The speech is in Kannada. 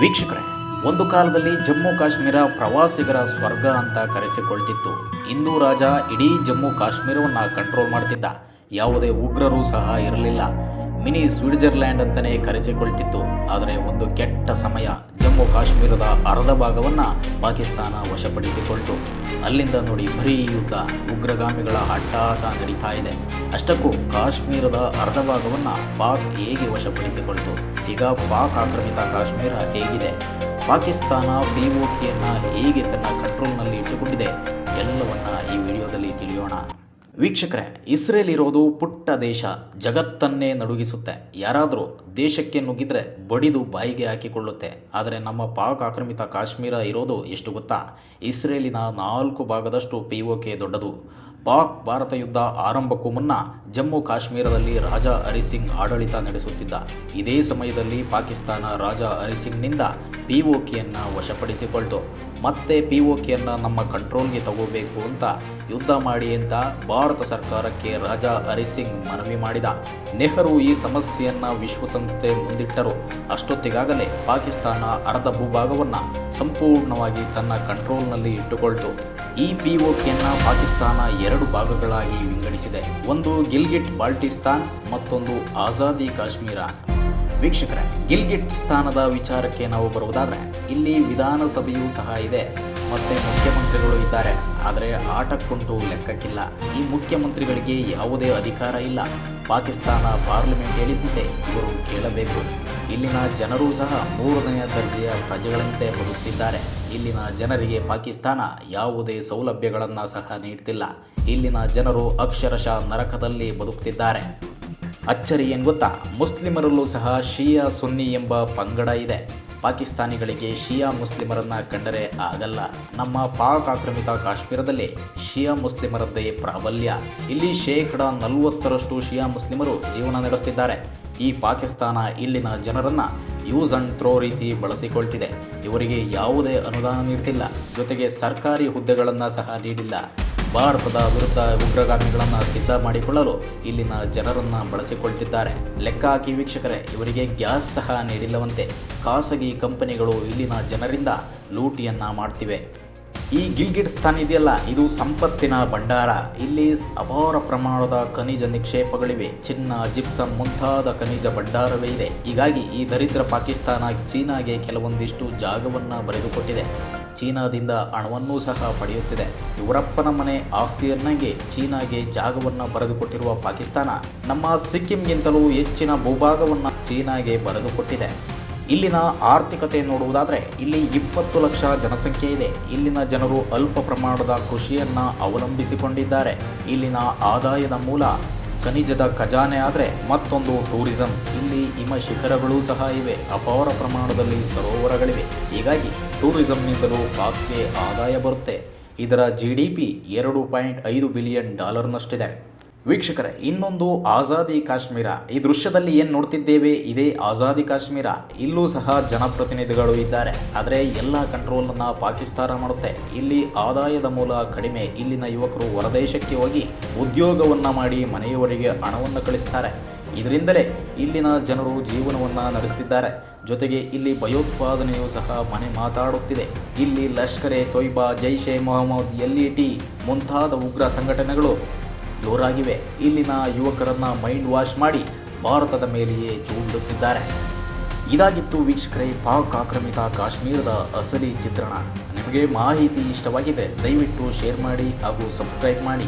ವೀಕ್ಷಕರೇ, ಒಂದು ಕಾಲದಲ್ಲಿ ಜಮ್ಮು ಕಾಶ್ಮೀರ ಪ್ರವಾಸಿಗರ ಸ್ವರ್ಗ ಅಂತ ಕರೆಸಿಕೊಳ್ತಿತ್ತು. ಹಿಂದೂ ರಾಜ ಇಡೀ ಜಮ್ಮು ಕಾಶ್ಮೀರವನ್ನು ಕಂಟ್ರೋಲ್ ಮಾಡ್ತಿದ್ದ. ಯಾವುದೇ ಉಗ್ರರು ಸಹ ಇರಲಿಲ್ಲ. ಮಿನಿ ಸ್ವಿಟ್ಜರ್ಲ್ಯಾಂಡ್ ಅಂತಲೇ ಕರೆಸಿಕೊಳ್ತಿತ್ತು. ಆದರೆ ಒಂದು ಕೆಟ್ಟ ಸಮಯ ಜಮ್ಮು ಕಾಶ್ಮೀರದ ಅರ್ಧ ಭಾಗವನ್ನು ಪಾಕಿಸ್ತಾನ ವಶಪಡಿಸಿಕೊಳ್ತು. ಅಲ್ಲಿಂದ ನೋಡಿ ಬರೀ ಯುದ್ಧ, ಉಗ್ರಗಾಮಿಗಳ ಅಟ್ಟಾಸ ನಡೀತಾ ಇದೆ. ಅಷ್ಟಕ್ಕೂ ಕಾಶ್ಮೀರದ ಅರ್ಧ ಭಾಗವನ್ನು ಪಾಕ್ ಹೇಗೆ ವಶಪಡಿಸಿಕೊಳ್ತು? ಈಗ ಪಾಕ್ ಆಕ್ರಮಿತ ಕಾಶ್ಮೀರ ಹೇಗಿದೆ? ಪಾಕಿಸ್ತಾನ ಪಿಒಕೆಯನ್ನು ಹೇಗೆ ತನ್ನ ಕಂಟ್ರೋಲ್ನಲ್ಲಿ ಇಟ್ಟುಕೊಂಡಿದೆ ಎಲ್ಲವನ್ನ ಈ ವಿಡಿಯೋದಲ್ಲಿ ತಿಳಿಯೋಣ. ವೀಕ್ಷಕರೇ, ಇಸ್ರೇಲ್ ಇರೋದು ಪುಟ್ಟ ದೇಶ, ಜಗತ್ತನ್ನೇ ನಡುಗಿಸುತ್ತೆ. ಯಾರಾದರೂ ದೇಶಕ್ಕೆ ನುಗ್ಗಿದ್ರೆ ಬಡಿದು ಬಾಯಿಗೆ ಹಾಕಿಕೊಳ್ಳುತ್ತೆ. ಆದರೆ ನಮ್ಮ ಪಾಕ್ ಆಕ್ರಮಿತ ಕಾಶ್ಮೀರ ಇರೋದು ಎಷ್ಟು ಗೊತ್ತಾ? ಇಸ್ರೇಲಿನ ನಾಲ್ಕು ಭಾಗದಷ್ಟು ಪಿ ದೊಡ್ಡದು. ಪಾಕ್ ಭಾರತ ಯುದ್ಧ ಆರಂಭಕ್ಕೂ ಮುನ್ನ ಜಮ್ಮು ಕಾಶ್ಮೀರದಲ್ಲಿ ರಾಜ ಹರಿಸಿಂಗ್ ಆಡಳಿತ ನಡೆಸುತ್ತಿದ್ದ. ಇದೇ ಸಮಯದಲ್ಲಿ ಪಾಕಿಸ್ತಾನ ರಾಜ ಹರಿಸಿಂಗ್ನಿಂದ ಪಿ ಕೆಯನ್ನು ವಶಪಡಿಸಿಕೊಳ್ತು. ಮತ್ತೆ ಪಿ ಕೆಯನ್ನು ನಮ್ಮ ಕಂಟ್ರೋಲ್ಗೆ ತಗೋಬೇಕು ಅಂತ ಯುದ್ಧ ಮಾಡಿ ಅಂತ ಭಾರತ ಸರ್ಕಾರಕ್ಕೆ ರಾಜ ಹರಿಸಿಂಗ್ ಮನವಿ ಮಾಡಿದ. ನೆಹರು ಈ ಸಮಸ್ಯೆಯನ್ನು ವಿಶ್ವಸಂಸ್ಥೆ ಮುಂದಿಟ್ಟರು. ಅಷ್ಟೊತ್ತಿಗಾಗಲೇ ಪಾಕಿಸ್ತಾನ ಅರ್ಧ ಭೂಭಾಗವನ್ನು ಸಂಪೂರ್ಣವಾಗಿ ತನ್ನ ಕಂಟ್ರೋಲ್ನಲ್ಲಿ ಇಟ್ಟುಕೊಳ್ತು. ಈ ಪಿ ಕೆಯನ್ನು ಪಾಕಿಸ್ತಾನ ಎರಡು ಭಾಗಗಳಾಗಿ ವಿಂಗಡಿಸಿದೆ. ಒಂದು ಗಿಲ್ಗಿಟ್ ಬಾಲ್ಟಿಸ್ತಾನ್ ಮತ್ತೊಂದು ಆಜಾದಿ ಕಾಶ್ಮೀರ. ವೀಕ್ಷಕರೇ, ಗಿಲ್ಗಿಟ್ ಸ್ಥಾನದ ವಿಚಾರಕ್ಕೆ ನಾವು ಬರುವುದಾದರೆ, ಇಲ್ಲಿ ವಿಧಾನಸಭೆಯೂ ಸಹ ಇದೆ. ಮತ್ತೆ ಮುಖ್ಯಮಂತ್ರಿಗಳು ಇದ್ದಾರೆ. ಆದರೆ ಆಟಕ್ಕುಂಟು ಲೆಕ್ಕಕ್ಕಿಲ್ಲ. ಈ ಮುಖ್ಯಮಂತ್ರಿಗಳಿಗೆ ಯಾವುದೇ ಅಧಿಕಾರ ಇಲ್ಲ. ಪಾಕಿಸ್ತಾನ ಪಾರ್ಲಿಮೆಂಟ್ ಹೇಳಿದಂತೆ ಇವರು ಕೇಳಬೇಕು. ಇಲ್ಲಿನ ಜನರೂ ಸಹ ಮೂರನೆಯ ದರ್ಜೆಯ ಪ್ರಜೆಗಳಂತೆ ಬದುಕ್ತಿದ್ದಾರೆ. ಇಲ್ಲಿನ ಜನರಿಗೆ ಪಾಕಿಸ್ತಾನ ಯಾವುದೇ ಸೌಲಭ್ಯಗಳನ್ನು ಸಹ ನೀಡ್ತಿಲ್ಲ. ಇಲ್ಲಿನ ಜನರು ಅಕ್ಷರಶಃ ನರಕದಲ್ಲಿ ಬದುಕುತ್ತಿದ್ದಾರೆ ಅಚ್ಚರಿ ಏನು ಗೊತ್ತಾ? ಮುಸ್ಲಿಮರಲ್ಲೂ ಸಹ ಶಿಯಾ ಸುನ್ನಿ ಎಂಬ ಪಂಗಡ ಇದೆ. ಪಾಕಿಸ್ತಾನಿಗಳಿಗೆ ಶಿಯಾ ಮುಸ್ಲಿಮರನ್ನು ಕಂಡರೆ ಆಗಲ್ಲ. ನಮ್ಮ ಪಾಕ್ ಆಕ್ರಮಿತ ಕಾಶ್ಮೀರದಲ್ಲಿ ಶಿಯಾ ಮುಸ್ಲಿಮರದ್ದೇ ಪ್ರಾಬಲ್ಯ. ಇಲ್ಲಿ ಶೇಕಡ ನಲವತ್ತರಷ್ಟು ಶಿಯಾ ಮುಸ್ಲಿಮರು ಜೀವನ ನಡೆಸುತ್ತಿದ್ದಾರೆ ಈ ಪಾಕಿಸ್ತಾನ ಇಲ್ಲಿನ ಜನರನ್ನು ಯೂಸ್ ಅಂಡ್ ಥ್ರೋ ರೀತಿ ಬಳಸಿಕೊಳ್ತಿದೆ. ಇವರಿಗೆ ಯಾವುದೇ ಅನುದಾನ ನೀಡ್ತಿಲ್ಲ. ಜೊತೆಗೆ ಸರ್ಕಾರಿ ಹುದ್ದೆಗಳನ್ನು ಸಹ ನೀಡಿಲ್ಲ. ಭಾರತದ ವಿರುದ್ಧ ಉಗ್ರಗಾಮಿಗಳನ್ನು ಸಿದ್ಧ ಮಾಡಿಕೊಳ್ಳಲು ಇಲ್ಲಿನ ಜನರನ್ನು ಬಳಸಿಕೊಳ್ತಿದ್ದಾರೆ. ಲೆಕ್ಕ ಹಾಕಿ ವೀಕ್ಷಕರೇ, ಇವರಿಗೆ ಗ್ಯಾಸ್ ಸಹ ನೀಡಿಲ್ಲವಂತೆ ಖಾಸಗಿ ಕಂಪನಿಗಳು ಇಲ್ಲಿನ ಜನರಿಂದ ಲೂಟಿಯನ್ನು ಮಾಡ್ತಿವೆ. ಈ ಗಿಲ್ಗಿಟ್ ಸ್ಥಾನ ಇದೆಯಲ್ಲ, ಇದು ಸಂಪತ್ತಿನ ಭಂಡಾರ. ಇಲ್ಲಿ ಅಪಾರ ಪ್ರಮಾಣದ ಖನಿಜ ನಿಕ್ಷೇಪಗಳಿವೆ. ಚಿನ್ನ ಜಿಪ್ಸಮ್ ಮುಂತಾದ ಖನಿಜ ಭಂಡಾರವೇ ಇದೆ. ಹೀಗಾಗಿ ಈ ದರಿದ್ರ ಪಾಕಿಸ್ತಾನ ಚೀನಾಗೆ ಕೆಲವೊಂದಿಷ್ಟು ಜಾಗವನ್ನು ಬರೆದುಕೊಟ್ಟಿದೆ. ಚೀನಾದಿಂದ ಹಣವನ್ನೂ ಸಹ ಪಡೆಯುತ್ತಿದೆ. ಇವರಪ್ಪನ ಮನೆ ಆಸ್ತಿಯನ್ನಾಗಿ ಚೀನಾಗೆ ಜಾಗವನ್ನು ಬರೆದುಕೊಟ್ಟಿರುವ ಪಾಕಿಸ್ತಾನ ನಮ್ಮ ಸಿಕ್ಕಿಂಗಿಂತಲೂ ಹೆಚ್ಚಿನ ಭೂಭಾಗವನ್ನು ಚೀನಾಗೆ ಬರೆದುಕೊಟ್ಟಿದೆ. ಇಲ್ಲಿನ ಆರ್ಥಿಕತೆ ನೋಡುವುದಾದರೆ ಇಲ್ಲಿ ಇಪ್ಪತ್ತು ಲಕ್ಷ ಜನಸಂಖ್ಯೆ ಇದೆ. ಇಲ್ಲಿನ ಜನರು ಅಲ್ಪ ಪ್ರಮಾಣದ ಕೃಷಿಯನ್ನು ಅವಲಂಬಿಸಿಕೊಂಡಿದ್ದಾರೆ. ಇಲ್ಲಿನ ಆದಾಯದ ಮೂಲ ಖನಿಜದ ಖಜಾನೆ ಆದರೆ ಮತ್ತೊಂದು ಟೂರಿಸಂ. ಇಲ್ಲಿ ಹಿಮ ಶಿಖರಗಳು ಸಹ ಇವೆ. ಅಪಾರ ಪ್ರಮಾಣದಲ್ಲಿ ಸರೋವರಗಳಿವೆ. ಹೀಗಾಗಿ ಟೂರಿಸಂನಿಂದಲೂ ಪಾಕ್ಗೆ ಆದಾಯ ಬರುತ್ತೆ. ಇದರ ಜಿ ಡಿ ಪಿ ಎರಡು ಪಾಯಿಂಟ್ ಐದು ಬಿಲಿಯನ್ ಡಾಲರ್ನಷ್ಟಿದೆ ವೀಕ್ಷಕರೇ, ಇನ್ನೊಂದು ಆಜಾದಿ ಕಾಶ್ಮೀರ. ಈ ದೃಶ್ಯದಲ್ಲಿ ಏನು ನೋಡ್ತಿದ್ದೇವೆ? ಇದೇ ಆಜಾದಿ ಕಾಶ್ಮೀರ. ಇಲ್ಲೂ ಸಹ ಜನಪ್ರತಿನಿಧಿಗಳು ಇದ್ದಾರೆ. ಆದರೆ ಎಲ್ಲ ಕಂಟ್ರೋಲನ್ನು ಪಾಕಿಸ್ತಾನ ಮಾಡುತ್ತೆ. ಇಲ್ಲಿ ಆದಾಯದ ಮೂಲ ಕಡಿಮೆ. ಇಲ್ಲಿನ ಯುವಕರು ಹೊರದೇಶಕ್ಕೆ ಹೋಗಿ ಉದ್ಯೋಗವನ್ನು ಮಾಡಿ ಮನೆಯವರಿಗೆ ಹಣವನ್ನು ಕಳಿಸ್ತಾರೆ. ಇದರಿಂದಲೇ ಇಲ್ಲಿನ ಜನರು ಜೀವನವನ್ನು ನಡೆಸುತ್ತಿದ್ದಾರೆ ಜೊತೆಗೆ ಇಲ್ಲಿ ಭಯೋತ್ಪಾದನೆಯು ಸಹ ಮನೆ ಮಾತಾಡುತ್ತಿದೆ. ಇಲ್ಲಿ Lashkare Taiba, Jaish Mohammed, L E T ಮುಂತಾದ ಉಗ್ರ ಸಂಘಟನೆಗಳು ಜೋರಾಗಿವೆ. ಇಲ್ಲಿನ ಯುವಕರನ್ನ ಮೈಂಡ್ ವಾಶ್ ಮಾಡಿ ಭಾರತದ ಮೇಲೆಯೇ ಜೋಡಿಡುತ್ತಿದ್ದಾರೆ. ಇದಾಗಿತ್ತು ವೀಕ್ಷಕರೇ, ಪಾಕ್ ಆಕ್ರಮಿತ ಕಾಶ್ಮೀರದ ಅಸಲಿ ಚಿತ್ರಣ. ನಿಮಗೆ ಮಾಹಿತಿ ಇಷ್ಟವಾಗಿದೆ, ದಯವಿಟ್ಟು ಶೇರ್ ಮಾಡಿ ಹಾಗೂ ಸಬ್ಸ್ಕ್ರೈಬ್ ಮಾಡಿ.